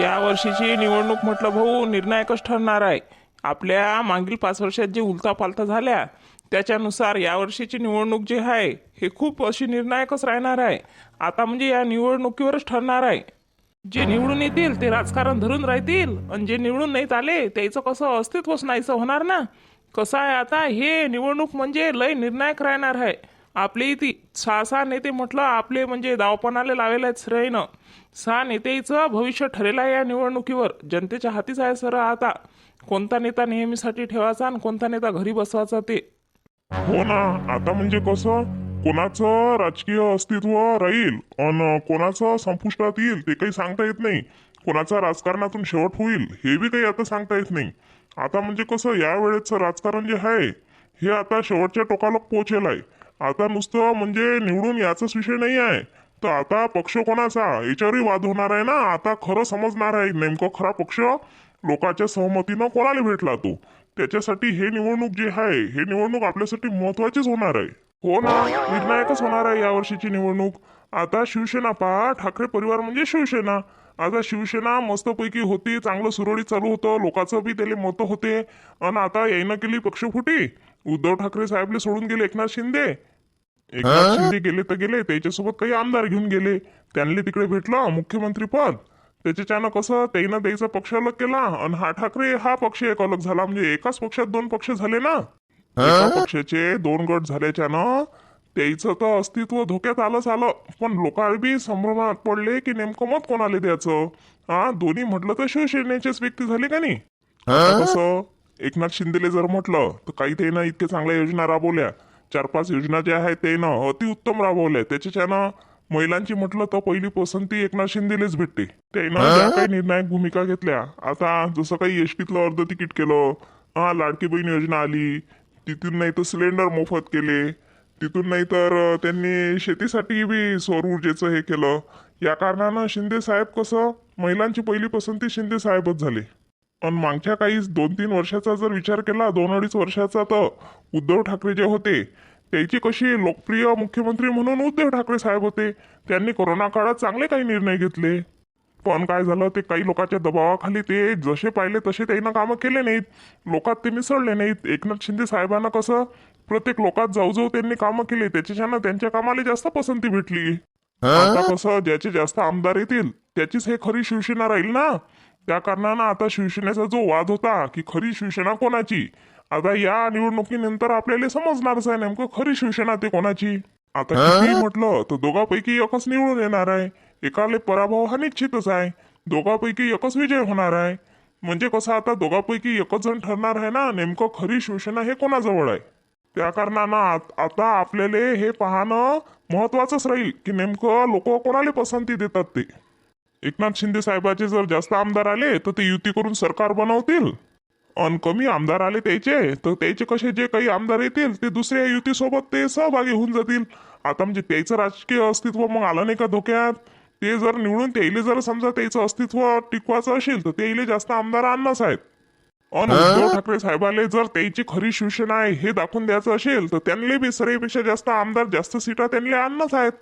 या वर्षीची निवडणूक म्हटलं भाऊ निर्णायकच ठरणार आहे. आपल्या मागील पाच वर्षात जे उलथापालथा झाल्या त्याच्यानुसार यावर्षीची निवडणूक जी आहे हे खूप अशी निर्णायकच राहणार आहे. आता म्हणजे या निवडणुकीवरच ठरणार आहे. जे निवडून येतील ते राजकारण धरून राहतील. आणि जे निवडून नाहीत आले त्याचं कसं अस्तित्वच नाहीचं होणार ना? कसं आहे आता? हे निवडणूक म्हणजे लय निर्णायक राहणार आहे. आपली इथे सहा सहा नेते म्हटलं आपले म्हणजे दावपणाले लावेल आहेत श्रेयनं सहा नेतेचं भविष्य ठरेल आहे या निवडणुकीवर. जनतेच्या हातीच आहे सर आता. कोणता नेता नेहमीसाठी ठेवायचा आणि कोणता नेता घरी बसवायचा ते? हो ना आता म्हणजे कसं? कोणाचं राजकीय अस्तित्व राहील आणि कोणाचं संपुष्टात येईल ते काही सांगता येत नाही. कोणाचा राजकारणातून शेवट होईल हे बी काही आता सांगता येत नाही. आता म्हणजे कसं या वेळेचं राजकारण जे आहे हे आता शेवटच्या टोकाला पोहोचेल आहे. आता नुसतं म्हणजे निवडून याचाच विषय नाही आहे. तर आता पक्ष कोणाचा? याच्यावरही वाद होणार आहे ना? आता खरं समजणार आहे. नेमकं खरा पक्ष लोकांच्या सहमतीनं कोणाला भेटला तो? त्याच्यासाठी हे निवडणूक जे आहे हे निवडणूक आपल्यासाठी महत्वाचीच होणार आहे. हो ना? निर्णायकच होणार आहे यावर्षीची निवडणूक. आता शिवसेना पहा. ठाकरे परिवार म्हणजे शिवसेना. आता शिवसेना मस्तपैकी होती चांगलं सुरळीत चालू होतं. लोकांचं बी त्याला मतं होते. आणि आता यायनं केली पक्षफुटी उद्धव ठाकरे साहेबले सोडून गेले एकनाथ शिंदे. एकनाथ शिंदे गेले तर गेले त्याच्यासोबत काही आमदार घेऊन गेले. त्यांना तिकडे भेटलं मुख्यमंत्री पद. त्याच्याच्यानं कसं त्यानं द्यायचा पक्ष अलग केला आणि हा ठाकरे हा पक्ष एक अलग झाला. म्हणजे एकाच पक्षात दोन पक्ष झाले ना? एका पक्षाचे दोन गट झाल्याच्यानं त्याचं तर अस्तित्व धोक्यात आलंच आलं. पण लोकांना बी संभ्रमात पडले की नेमकं मत कोणाला द्यायचं? हा? दोन्ही म्हटलं तर शिवसेनेचेच व्यक्ती झाले का नाही? कसं एकनाथ शिंदेले जर म्हटलं तर काही त्यानं इतक्या चांगल्या योजना राबवल्या. चार पाच योजना ज्या आहेत त्यानं अतिउत्तम राबवल्या. त्याच्याच्यानं महिलांची म्हटलं तर पहिली पसंती एकनाथ शिंदेलेच भेटते. त्यानं ज्या काही निर्णायक भूमिका घेतल्या आता जसं काही एस टीतलं अर्ध तिकीट केलं हा लाडकी बहीण योजना आली तिथून नाही तर सिलेंडर मोफत केले तिथून नाही तर त्यांनी शेतीसाठी बी सौर ऊर्जेचं हे केलं. या कारणानं शिंदे साहेब कसं महिलांची पहिली पसंती शिंदे साहेबच झाले. आणि मागच्या काही दोन तीन वर्षाचा जर विचार केला दोन अडीच वर्षाचा तर उद्धव ठाकरे जे होते त्याची कशी लोकप्रिय मुख्यमंत्री म्हणून उद्धव ठाकरे साहेब होते त्यांनी कोरोना काळात चांगले काही निर्णय घेतले. पण काय झालं ते काही लोकांच्या दबावाखाली ते जसे पाहिले तसे त्यांना कामं केले नाहीत लोकात ते मिसळले नाहीत. एकनाथ शिंदे साहेबांना कसं प्रत्येक लोकात जाऊ जाऊ त्यांनी कामं केली त्याच्याच्यानं त्यांच्या कामाला जास्त पसंती भेटली. आता कसं ज्याचे जास्त आमदार येतील त्याचीच हे खरी शिवसेना राहील ना? त्या कारणानं आता शिवसेनेचा जो वाद होता की खरी शिवसेना कोणाची? आता या निवडणुकीनंतर आपल्याला समजणारच आहे नेमकं खरी शिवसेना ते कोणाची? आता किती म्हटलं तर दोघांपैकी एकच निवडून येणार आहे. एकाले पराभव हा निश्चितच आहे. दोघांपैकी एकच विजय होणार आहे. म्हणजे कसं आता दोघांपैकी एकच जण ठरणार आहे ना नेमकं खरी शिवसेना हे कोणाजवळ आहे? त्या कारणानं आत- आता आपल्याला हे पाहणं महत्वाचंच राहील की नेमकं लोक कोणाला पसंती देतात ते. एकनाथ शिंदे साहेबाचे जर जास्त आमदार आले तर ते युती करून सरकार बनवतील. आणि कमी आमदार आले त्याचे तर त्याचे कसे जे काही आमदार येतील ते दुसऱ्या युतीसोबत ते सहभागी होऊन जातील. आता म्हणजे त्याचं राजकीय अस्तित्व मग आलं नाही का धोक्यात? ते जर निवडून त्याईले जर समजा त्याचं अस्तित्व टिकवायचं असेल तर त्याईले जास्त आमदार आणणंच आहेत. आणि उद्धव ठाकरे साहेबाले जर त्याची खरी शिवसेना आहे हे दाखवून द्यायचं असेल तर त्यांना बी सरेपेक्षा जास्त आमदार जास्त सीटा त्यांना आणणंच आहेत.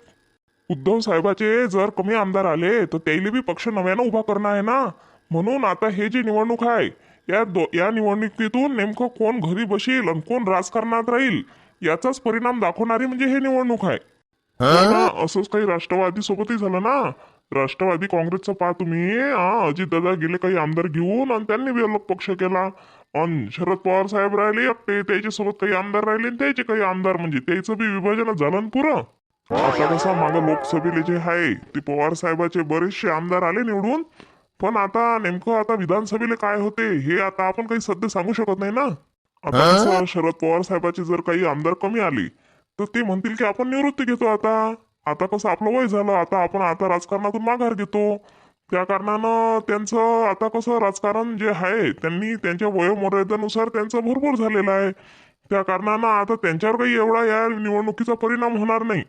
उद्धव साहेबाचे जर कमी आमदार आले तर त्याला बी पक्ष नव्यानं उभा करणं आहे ना. म्हणून आता हे जी निवडणूक आहे या दो या निवडणुकीतून नेमकं कोण घरी बसेल आणि कोण राजकारणात राहील याचाच परिणाम दाखवणारी म्हणजे हे निवडणूक आहे. हो? असंच काही राष्ट्रवादी सोबतही झालं ना. राष्ट्रवादी काँग्रेसचं पहा तुम्ही. अजित दादा गेले काही आमदार घेऊन आणि त्यांनी बी अलग पक्ष केला. आणि शरद पवार साहेब राहिले एकटे त्याच्यासोबत काही आमदार राहिले त्याचे काही आमदार म्हणजे त्याचं बी विभाजन झालं पुरं. आता कसं मागं लोकसभेले जे आहे ते पवार साहेबाचे बरेचसे आमदार आले निवडून. पण आता नेमकं आता विधानसभेला काय होते हे आता आपण काही सध्या सांगू शकत नाही ना? आता कसं शरद पवार साहेबाचे जर काही आमदार कमी आले तर ते म्हणतील की आपण निवृत्ती घेतो आता. आता कसं आपलं वय झालं आता आपण आता राजकारणातून माघार घेतो. त्या कारणानं त्यांचं आता कसं राजकारण जे आहे त्यांनी त्यांच्या वयोमर्यादेनुसार त्यांचं भरपूर झालेलं आहे. त्या कारणानं आता त्यांच्यावर काही एवढा या निवडणुकीचा परिणाम होणार नाही.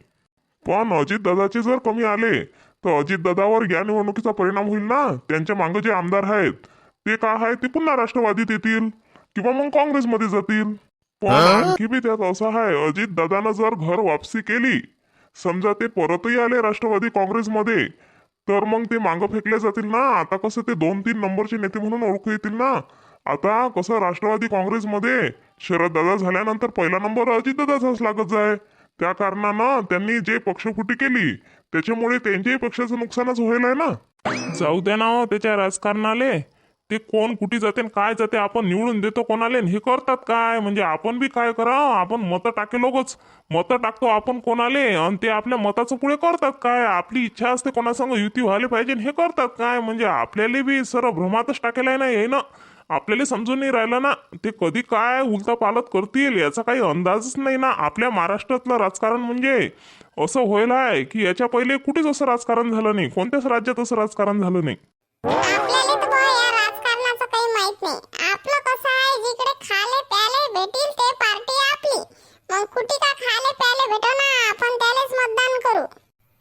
पण अजित दादाचे जर कमी आले तर अजित दादावर या निवडणुकीचा परिणाम होईल ना? त्यांच्या मागे जे आमदार आहेत ते काय आहे ते पुन्हा राष्ट्रवादीत येतील किंवा मग काँग्रेसमध्ये जातील. पण आणखी बी त्यात असं आहे अजित दादानं जर घर वापसी केली समजा ते परतही आले राष्ट्रवादी काँग्रेसमध्ये तर मग ते मागं फेकले जातील ना? आता कसं ते दोन तीन नंबरचे नेते म्हणून ओळखू येतील ना? आता कसं राष्ट्रवादी काँग्रेसमध्ये शरददादा झाल्यानंतर पहिला नंबर अजितदादाचाच लागत जाय. त्या कारणानं त्यांनी जे पक्षफुटी केली त्याच्यामुळे त्यांच्याही पक्षाचं नुकसानच होईल आहे ना. जाऊ द्या ना हो, त्याच्या राजकारणाले. ते कोण कुठे जाते आणि काय जाते आपण निवडून देतो कोणाले हे करतात काय? म्हणजे आपण बी काय करा आपण मतं टाके लोकच मतं टाकतो आपण कोणाले आणि ते आपल्या मताचं पुढे करतात काय? आपली इच्छा असते कोणासंग युती व्हायला पाहिजे हे करतात काय? म्हणजे आपल्याला बी सर्व भ्रमातच टाकेला आहे ना हे ना. आपल्याला समजून नाही राहिलं ना ते कधी काय उलता पालत करतील याचा काही अंदाजच नाही ना. आपल्या महाराष्ट्रातलं राजकारण म्हणजे असं व्हायला आहे की याच्या पहिले कुठेच असं राजकारण झालं नाही. कोणत्याच राज्यात असं राजकारण झालं नाही आपल्याला तर बुवा या राजकारणाचं काही माहीत नाही आपलं कसं आहे जिकडे खाले प्याले भेटील ते पार्टी आपली मग कुठे का खाले प्याले भेटो ना आपण त्यालाच मतदान करू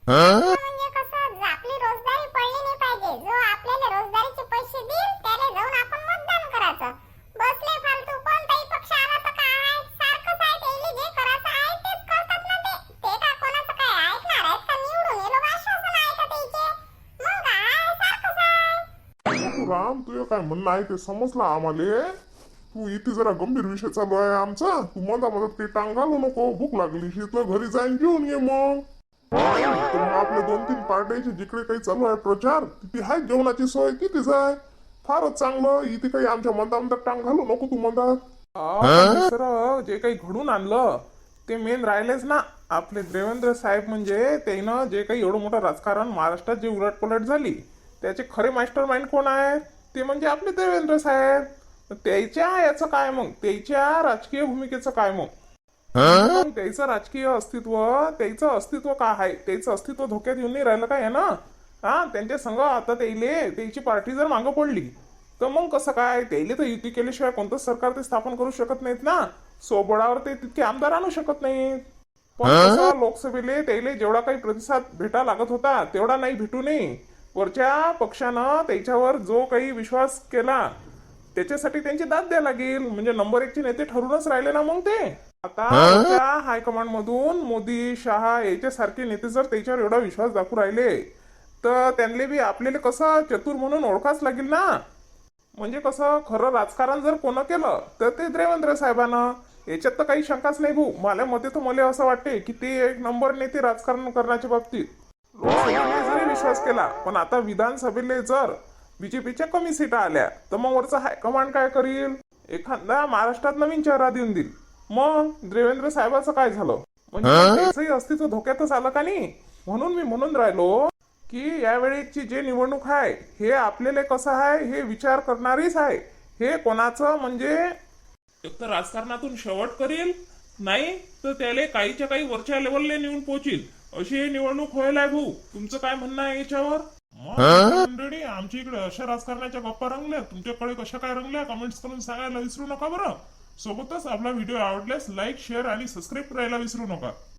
म्हणजे कसं आपली रोजगारी पडली नाही पाहिजे जो आपल्याला रोजगारीचे पैसे देईल त्याला जाऊन आपण मतदान करायचं बसले फालतू कोणताही पक्ष आला तर काय सारखंच आहे त्याला जे करायचं आहे तेच करतात ना ते ते का कोणाचं काय ऐकणार आहेत का निवडून हे लोक आश्वासन ऐकत यायचे मग काय सारखंच आहे राम तुझं काय म्हणणं आहे ते समजलं आम्हाला. तू इथे जरा गंभीर विषय चालू आहे आमचा. तू मधा मधात काही टांग घालू नको. भूक लागली. शिकलं घरी जाईन जेवून ये मग. आपल्या दोन तीन पार्ट्याचे जिकडे काही चालू आहे प्रचार तिथे आहे जेवणाची सोय कितीच आहे फारच चांगलं. इथे काही आमच्या मधा मधात टांग घालू नको तू मधात सर जे काही घडून आणलं ते मेन राहिलेच ना. आपले देवेंद्र साहेब म्हणजे त्यानं जे काही एवढं मोठं राजकारण महाराष्ट्रात जे उलटपलट झाली त्याचे खरे मास्टर माइंड कोण आहेत? ते म्हणजे आपले देवेंद्र साहेब. त्याच्या याचं काय मग? त्याच्या राजकीय भूमिकेचं काय मग? मग त्याचं राजकीय अस्तित्व त्याचं अस्तित्व काय आहे? त्याचं अस्तित्व धोक्यात येऊन नाही राहिलं काय आहे ना? हा त्यांच्या संघ आता त्याइले त्याची पार्टी जर मागं पडली तर मग कसं काय? त्याइले तर युती केल्याशिवाय कोणतंच सरकार ते स्थापन करू शकत नाहीत ना? सोबळावर ते तितके आमदार आणू शकत नाहीत. पण कसं लोकसभेले त्याइले जेवढा काही प्रतिसाद भेटा लागत होता तेवढा नाही भेटू नये वरच्या पक्षानं त्याच्यावर जो काही विश्वास केला त्याच्यासाठी त्यांची दाद द्यायला लागेल. म्हणजे नंबर एकचे नेते ठरूनच राहिले ना मग ते. आता हायकमांड मधून मोदी शहा याच्यासारखे नेते जर त्याच्यावर एवढा विश्वास दाखवू राहिले तर त्यांना बी आपल्याला कसं चतुर म्हणून ओळखाच लागेल ना? म्हणजे कसं खरं राजकारण जर कोण केलं तर ते देवेंद्र साहेबांना. याच्यात तर काही शंकाच नाही भाऊ. मला मते तर मला असं वाटते की ते एक नंबर नेते राजकारण करण्याच्या बाबतीत. विश्वास केला. पण आता विधानसभेले जर बीजेपीच्या कमी सीटा आल्या तर मग वरचा हायकमांड काय करील? एखादा महाराष्ट्रात नवीन चेहरा देऊन देईल. मग देवेंद्र साहेबाचं काय झालं? म्हणजे अस्तित्व धोक्यातच आलं का नाही? म्हणून मी म्हणून राहिलो की यावेळीची जे निवडणूक आहे हे आपल्याला कसं आहे हे विचार करणारीच आहे हे कोणाचं म्हणजे एक तर राजकारणातून शेवट करेल नाही तर त्याला काहीच्या काही वरच्या लेवलला नेऊन पोहोचील. अशी ही निवडणूक व्हायला आहे भाऊ. तुमचं काय म्हणणं आहे याच्यावर? मंडळी आमच्या इकडे अशा राजकारणाच्या गप्पा रंगल्या. तुमच्याकडे कशा काय रंगल्या? कमेंट्स करून सांगायला विसरू नका बरं. सोबतच आपला व्हिडिओ आवडल्यास लाईक शेअर आणि सबस्क्राईब करायला विसरू नका.